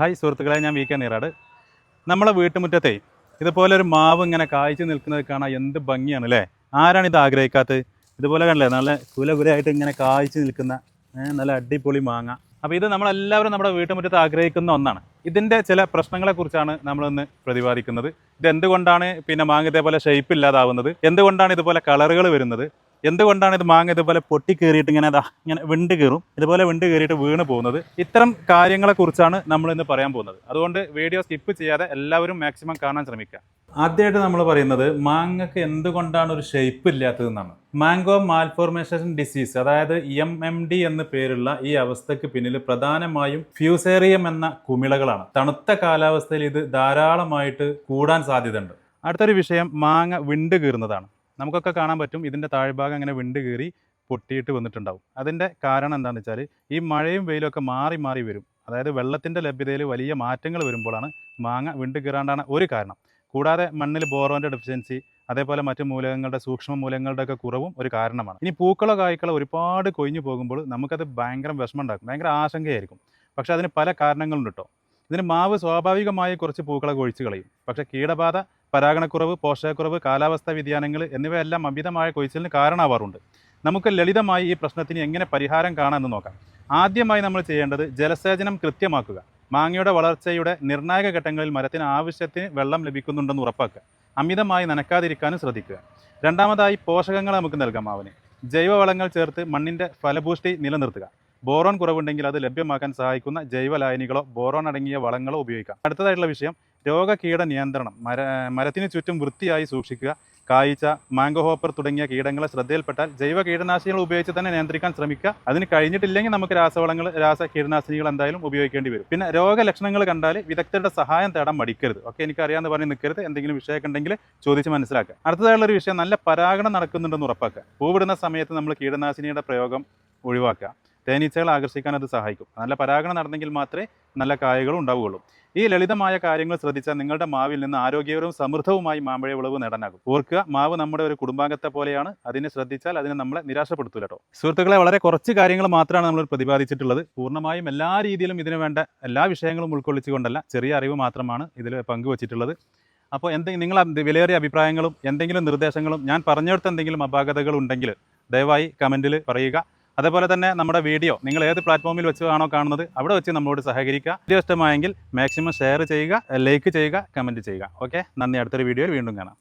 Hi സുഹൃത്തുക്കളെ ഞാൻ V K Neerad. നമ്മളെ വീട്ടുമുറ്റത്തെ ഇതുപോലെ ഒരു മാവ് ഇങ്ങനെ കായ്ച്ചു നിൽക്കുന്നത് കാണാൻ എന്ത് ഭംഗിയാണ് അല്ലേ ആരാണ് ഇത് ആഗ്രഹിക്കാത്തത്? ഇതുപോലെ കണ്ടല്ലേ നല്ല കുലകുലയായിട്ട് ഇങ്ങനെ കായ്ച്ചു നിൽക്കുന്ന നല്ല അടിപൊളി മാങ്ങ. അപ്പോൾ ഇത് നമ്മളെല്ലാവരും നമ്മുടെ വീട്ടുമുറ്റത്ത് ആഗ്രഹിക്കുന്ന ഒന്നാണ്. ഇതിന്റെ ചില പ്രശ്നങ്ങളെക്കുറിച്ചാണ് നമ്മളിന്ന് പ്രതിപാദിക്കുന്നത്. ഇത് എന്തുകൊണ്ടാണ് പിന്നെ മാങ്ങ ഇതേപോലെ ഷേപ്പ് ഇല്ലാതാവുന്നത്? എന്തുകൊണ്ടാണ് ഇതുപോലെ കളറുകൾ വരുന്നത്? എന്തുകൊണ്ടാണ് ഇത് മാങ്ങ ഇതുപോലെ പൊട്ടി കയറിയിട്ട് ഇങ്ങനെ അതാ ഇങ്ങനെ വിണ്ട് കയറും? ഇതുപോലെ വിണ്ട് കയറിയിട്ട് വീണ് പോകുന്നത്. ഇത്തരം കാര്യങ്ങളെക്കുറിച്ചാണ് നമ്മൾ ഇന്ന് പറയാൻ പോകുന്നത്. അതുകൊണ്ട് വീഡിയോ സ്കിപ്പ് ചെയ്യാതെ എല്ലാവരും മാക്സിമം കാണാൻ ശ്രമിക്കുക. ആദ്യമായിട്ട് നമ്മൾ പറയുന്നത് മാങ്ങക്ക് എന്തുകൊണ്ടാണ് ഒരു ഷേപ്പ് ഇല്ലാത്തതെന്നാണ് മാംഗോ മാൽഫോർമേഷൻ ഡിസീസ് അതായത് എം എം ഡി എന്ന് പേരുള്ള ഈ അവസ്ഥയ്ക്ക് പിന്നിൽ പ്രധാനമായും ഫ്യൂസേറിയം എന്ന കുമിളകളാണ്. തണുത്ത കാലാവസ്ഥയിൽ ഇത് ധാരാളമായിട്ട് കൂടാൻ സാധ്യതയുണ്ട്. അടുത്തൊരു വിഷയം മാങ്ങ വിണ്ട് കീറുന്നതാണ് നമുക്കൊക്കെ കാണാൻ പറ്റും ഇതിന്റെ താഴ്ഭാഗം അങ്ങനെ വിണ്ട് കീറി പൊട്ടിയിട്ട് വന്നിട്ടുണ്ടാവും. അതിന്റെ കാരണം എന്താണെന്ന് വെച്ചാൽ ഈ മഴയും വെയിലും ഒക്കെ മാറി മാറി വരും. അതായത് വെള്ളത്തിന്റെ ലഭ്യതയിൽ വലിയ മാറ്റങ്ങൾ വരുമ്പോഴാണ് മാങ്ങ വിണ്ട് കീറാണ്ടാണ് ഒരു കാരണം. കൂടാതെ മണ്ണിൽ ബോറോന്റെ ഡെഫിഷ്യൻസി അതേപോലെ മറ്റ് മൂലകങ്ങളുടെ സൂക്ഷ്മ മൂലകങ്ങളുടെ ഒക്കെ കുറവും ഒരു കാരണമാണ്. ഇനി പൂക്കളോ കായ്ക്കളോ ഒരുപാട് കൊഴിഞ്ഞു പോകുമ്പോൾ നമുക്കത് ഭയങ്കര വിഷമം ഉണ്ടാക്കും. ഭയങ്കര ആശങ്കയായിരിക്കും. പക്ഷേ അതിന് പല കാരണങ്ങളുണ്ട് കേട്ടോ ഇതിന് മാവ് സ്വാഭാവികമായി കുറച്ച് പൂക്കളെ കൊഴിച്ച് കളയും. പക്ഷേ കീടബാധ പരാഗണക്കുറവ് പോഷകക്കുറവ് കാലാവസ്ഥാ വ്യതിയാനങ്ങൾ എന്നിവയെല്ലാം അമിതമായ കൊഴിച്ചിലിന് കാരണമാവാറുണ്ട്. നമുക്ക് ലളിതമായി ഈ പ്രശ്നത്തിന് എങ്ങനെ പരിഹാരം കാണാമെന്ന് നോക്കാം. ആദ്യമായി നമ്മൾ ചെയ്യേണ്ടത് ജലസേചനം കൃത്യമാക്കുക. മാങ്ങയുടെ വളർച്ചയുടെ നിർണായക ഘട്ടങ്ങളിൽ മരത്തിന് ആവശ്യത്തിന് വെള്ളം ലഭിക്കുന്നുണ്ടെന്ന് ഉറപ്പാക്കുക. അമിതമായി നനക്കാതിരിക്കാനും ശ്രദ്ധിക്കുക. രണ്ടാമതായി പോഷകങ്ങൾ നമുക്ക് നൽകാം അവന് ജൈവവളങ്ങൾ ചേർത്ത് മണ്ണിന്റെ ഫലഭൂഷ്ടി നിലനിർത്തുക. ബോറോൺ കുറവുണ്ടെങ്കിൽ അത് ലഭ്യമാക്കാൻ സഹായിക്കുന്ന ജൈവ ലായനികളോ ബോറോൺ അടങ്ങിയ വളങ്ങളോ ഉപയോഗിക്കാം. അടുത്തതായിട്ടുള്ള വിഷയം രോഗകീട നിയന്ത്രണം മര മരത്തിന് ചുറ്റും വൃത്തിയായി സൂക്ഷിക്കുക. കായ്ച്ച മാംഗോ ഹോപ്പർ തുടങ്ങിയ കീടങ്ങളെ ശ്രദ്ധയിൽപ്പെട്ടാൽ ജൈവ കീടനാശിനികൾ ഉപയോഗിച്ച് തന്നെ നിയന്ത്രിക്കാൻ ശ്രമിക്കുക. അതിന് കഴിഞ്ഞിട്ടില്ലെങ്കിൽ നമുക്ക് രാസവളങ്ങൾ രാസ കീടനാശിനികൾ എന്തായാലും ഉപയോഗിക്കേണ്ടി വരും. പിന്നെ രോഗലക്ഷണങ്ങൾ കണ്ടാൽ വിദഗ്ധരുടെ സഹായം തേടാൻ മടിക്കരുത്. ഒക്കെ എനിക്കറിയാമെന്ന് പറഞ്ഞ് നിൽക്കരുത്. എന്തെങ്കിലും വിഷയമൊക്കെ ഉണ്ടെങ്കിൽ ചോദിച്ച് മനസ്സിലാക്കുക. അടുത്തതായുള്ള ഒരു വിഷയം നല്ല പരാഗണം നടക്കുന്നുണ്ടെന്ന് ഉറപ്പാക്കുക. പൂവിടുന്ന സമയത്ത് നമ്മൾ കീടനാശിനിയുടെ പ്രയോഗം ഒഴിവാക്കുക. തേനീച്ചകൾ ആകർഷിക്കാൻ അത് സഹായിക്കും. നല്ല പരാഗണം നടന്നെങ്കിൽ മാത്രമേ നല്ല കായകളും ഉണ്ടാവുകയുള്ളൂ. ഈ ലളിതമായ കാര്യങ്ങൾ ശ്രദ്ധിച്ചാൽ നിങ്ങളുടെ മാവിൽ നിന്ന് ആരോഗ്യകരവും സമൃദ്ധവുമായി മാമ്പഴ വിളവ് നേടാനാകും. ഓർക്കുക മാവ് നമ്മുടെ ഒരു കുടുംബാംഗത്തെ പോലെയാണ്. അതിനെ ശ്രദ്ധിച്ചാൽ അതിനെ നമ്മളെ നിരാശപ്പെടുത്തൂല കേട്ടോ സുഹൃത്തുക്കളെ വളരെ കുറച്ച് കാര്യങ്ങൾ മാത്രമാണ് നമ്മൾ പ്രതിപാദിച്ചിട്ടുള്ളത്. പൂർണമായും എല്ലാ രീതിയിലും ഇതിനു വേണ്ട എല്ലാ വിഷയങ്ങളും ഉൾക്കൊള്ളിച്ചുകൊണ്ടല്ല ചെറിയ അറിവ് മാത്രമാണ് ഇതിൽ പങ്കുവച്ചിട്ടുള്ളത്. അപ്പോൾ എന്തെങ്കിലും നിങ്ങൾ വിലയേറിയ അഭിപ്രായങ്ങളും എന്തെങ്കിലും നിർദ്ദേശങ്ങളും ഞാൻ പറഞ്ഞെടുത്ത എന്തെങ്കിലും അപാകതകൾ ഉണ്ടെങ്കിൽ ദയവായി കമന്റിൽ പറയുക. അതേപോലെ തന്നെ നമ്മുടെ വീഡിയോ നിങ്ങൾ ഏത് പ്ലാറ്റ്ഫോമിൽ വെച്ചാണോ കാണുന്നത് അവിടെ വെച്ച് നമ്മളോട് സഹകരിക്കുക. വീഡിയോ ഇഷ്ടമായെങ്കിൽ മാക്സിമം ഷെയർ ചെയ്യുക ലൈക്ക് ചെയ്യുക കമന്റ് ചെയ്യുക. ഓക്കെ നന്ദി. അടുത്തൊരു വീഡിയോയിൽ വീണ്ടും കാണാം.